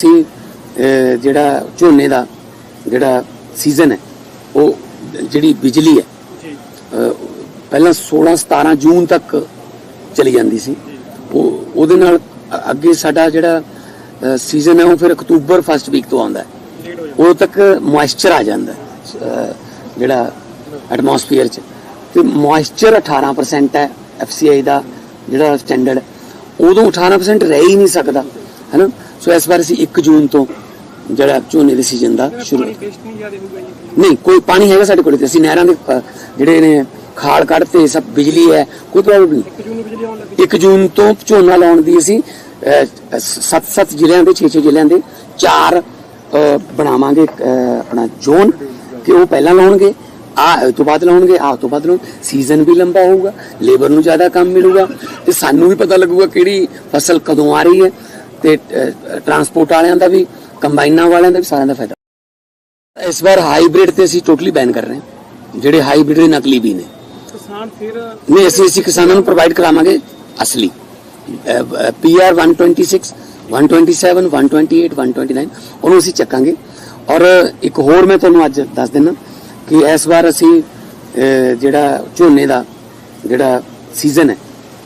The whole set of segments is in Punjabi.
ਸੀ ਜਿਹੜਾ ਝੋਨੇ ਦਾ ਜਿਹੜਾ ਸੀਜ਼ਨ ਹੈ ਉਹ ਜਿਹੜੀ ਬਿਜਲੀ ਹੈ ਪਹਿਲਾਂ 16 17 ਜੂਨ ਤੱਕ ਚਲੀ ਜਾਂਦੀ ਸੀ। ਉਹ ਉਹਦੇ ਨਾਲ ਅੱਗੇ ਸਾਡਾ ਜਿਹੜਾ ਸੀਜ਼ਨ ਹੈ ਉਹ ਫਿਰ ਅਕਤੂਬਰ ਫਸਟ ਵੀਕ ਤੋਂ ਆਉਂਦਾ ਹੈ। ਉਦੋਂ ਤੱਕ ਮੋਇਸਚਰ ਆ ਜਾਂਦਾ ਜਿਹੜਾ ਐਟਮੋਸਫੀਅਰ ਚ। ਤੇ ਮੋਇਸਚਰ 18% ਹੈ ਐਫਸੀਆਈ ਦਾ ਜਿਹੜਾ ਸਟੈਂਡਰਡ ਉਦੋਂ 18% ਰਹਿ ਹੀ ਨਹੀਂ ਸਕਦਾ ਹੈਨਾ ਸੋ ਇਸ ਵਾਰ ਅਸੀਂ 1 ਜੂਨ ਤੋਂ ਜਿਹੜਾ ਝੋਨੇ ਦੇ ਸੀਜ਼ਨ ਦਾ ਸ਼ੁਰੂ ਨਹੀਂ ਕੋਈ ਪਾਣੀ ਹੈਗਾ ਸਾਡੇ ਕੋਲ ਤੇ। ਅਸੀਂ ਨਹਿਰਾਂ ਦੇ ਜਿਹੜੇ ਨੇ ਖਾਲ ਕੱਢਤੇ ਸਭ ਬਿਜਲੀ ਹੈ ਕੋਈ ਪ੍ਰੋਬਲਮ ਨਹੀਂ। 1 ਜੂਨ ਨੂੰ ਬਿਜਲੀ ਆਉਣ ਲੱਗੀ। 1 ਜੂਨ ਤੋਂ ਝੋਨਾ ਲਾਉਣ ਦੀ ਅਸੀਂ 7-7 ਜ਼ਿਲ੍ਹਿਆਂ ਦੇ 6-6 ਜ਼ਿਲ੍ਹਿਆਂ ਦੇ ਚਾਰ ਬਣਾਵਾਂਗੇ ਆਪਣਾ ਜ਼ੋਨ ਕਿ ਉਹ ਪਹਿਲਾਂ ਲਾਉਣਗੇ ਆ ਤੋਂ ਬਾਅਦ ਲਾਉਣਗੇ ਆ ਤੋਂ ਬਾਅਦ ਲਾਉਣ ਸੀਜ਼ਨ ਵੀ ਲੰਬਾ ਹੋਊਗਾ ਲੇਬਰ ਨੂੰ ਜ਼ਿਆਦਾ ਕੰਮ ਮਿਲੂਗਾ ਤੇ ਸਾਨੂੰ ਵੀ ਪਤਾ ਲੱਗੂਗਾ ਕਿਹੜੀ ਫਸਲ ਕਦੋਂ ਆ ਰਹੀ ਹੈ। ਤੇ ਟਰਾਂਸਪੋਰਟ ਵਾਲਿਆਂ ਦਾ ਵੀ ਕੰਬਾਈਨਾਂ ਵਾਲਿਆਂ ਦਾ ਵੀ ਸਾਰਿਆਂ ਦਾ ਫਾਇਦਾ। ਇਸ ਵਾਰ ਹਾਈਬ੍ਰਿਡ ਤੇ ਅਸੀਂ ਟੋਟਲੀ ਬੈਨ ਕਰ ਰਹੇ ਹਾਂ। ਜਿਹੜੇ ਹਾਈਬ੍ਰਿਡ ਦੇ ਨਕਲੀ ਵੀ ਨੇ। ਕਿਸਾਨ ਫਿਰ ਨਹੀਂ ਅਸੀਂ ਅਸੀਂ ਕਿਸਾਨਾਂ ਨੂੰ ਪ੍ਰੋਵਾਈਡ ਕਰਾਵਾਂਗੇ ਅਸਲੀ। ਪੀਆਰ 126 127 128 129 ਉਹਨੂੰ ਅਸੀਂ ਚੱਕਾਂਗੇ। ਔਰ ਇੱਕ ਹੋਰ ਮੈਂ ਤੁਹਾਨੂੰ ਅੱਜ ਦੱਸ ਦਿੰਦਾ ਕਿ ਇਸ ਵਾਰ ਅਸੀਂ ਜਿਹੜਾ ਝੋਨੇ ਦਾ ਜਿਹੜਾ ਸੀਜ਼ਨ ਹੈ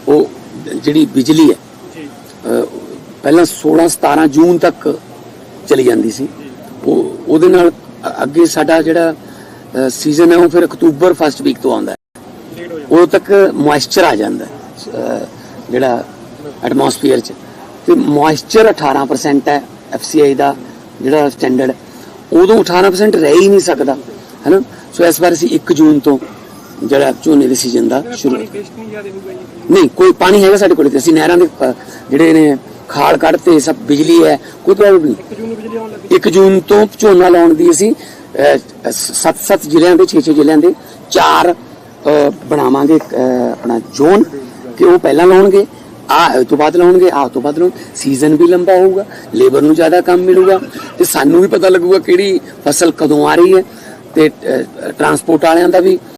ਉਹ ਜਿਹੜੀ ਬਿਜਲੀ ਹੈ ਪਹਿਲਾਂ 16 17 ਜੂਨ ਤੱਕ ਚਲੀ ਜਾਂਦੀ ਸੀ। ਉਹ ਉਹਦੇ ਨਾਲ ਅੱਗੇ ਸਾਡਾ ਜਿਹੜਾ ਸੀਜ਼ਨ ਹੈ ਉਹ ਫਿਰ ਅਕਤੂਬਰ ਫਸਟ ਵੀਕ ਤੋਂ ਆਉਂਦਾ ਹੈ। ਉਦੋਂ ਤੱਕ ਮੋਇਸਚਰ ਆ ਜਾਂਦਾ ਜਿਹੜਾ ਐਟਮੋਸਫੀਅਰ ਚ। ਤੇ ਮੋਇਸਚਰ 18% ਹੈ ਐਫਸੀਆਈ ਦਾ ਜਿਹੜਾ ਸਟੈਂਡਰਡ ਉਦੋਂ 18% ਰਹਿ ਹੀ ਨਹੀਂ ਸਕਦਾ ਹੈਨਾ? ਸੋ ਇਸ ਵਾਰ ਅਸੀਂ 1 ਜੂਨ ਤੋਂ ਜਿਹੜਾ ਝੋਨੇ ਦੇ ਸੀਜ਼ਨ ਦਾ ਸ਼ੁਰੂ ਨਹੀਂ ਕੋਈ ਪਾਣੀ ਹੈਗਾ ਸਾਡੇ ਕੋਲ ਤੇ। ਅਸੀਂ ਨਹਿਰਾਂ ਦੇ ਜਿਹੜੇ ਨੇ ਖਾਲ ਕੱਢਤੇ, ਸਭ ਬਿਜਲੀ ਹੈ, ਕੋਈ ਪ੍ਰੋਬਲਮ ਨਹੀਂ। 1 ਜੂਨ ਤੋਂ ਝੋਨਾ ਲਾਉਣ ਦੀ ਅਸੀਂ 7-7 ਜ਼ਿਲ੍ਹਿਆਂ ਦੇ 6-6 ਜ਼ਿਲ੍ਹਿਆਂ ਦੇ ਚਾਰ ਬਣਾਵਾਂਗੇ ਆਪਣਾ ਜ਼ੋਨ, ਕਿ ਉਹ ਪਹਿਲਾਂ ਲਾਉਣਗੇ, ਆ ਤੋਂ ਬਾਅਦ ਲਾਉਣਗੇ ਆ ਤੋਂ ਬਾਅਦ ਲਾਉਣ ਸੀਜ਼ਨ ਵੀ ਲੰਬਾ ਹੋਊਗਾ ਲੇਬਰ ਨੂੰ ਜ਼ਿਆਦਾ ਕੰਮ ਮਿਲੂਗਾ, ਤੇ ਸਾਨੂੰ ਵੀ ਪਤਾ ਲੱਗੂਗਾ ਕਿਹੜੀ ਫਸਲ ਕਦੋਂ ਆ ਰਹੀ ਹੈ, ਤੇ ਟਰਾਂਸਪੋਰਟ ਵਾਲਿਆਂ ਦਾ ਵੀ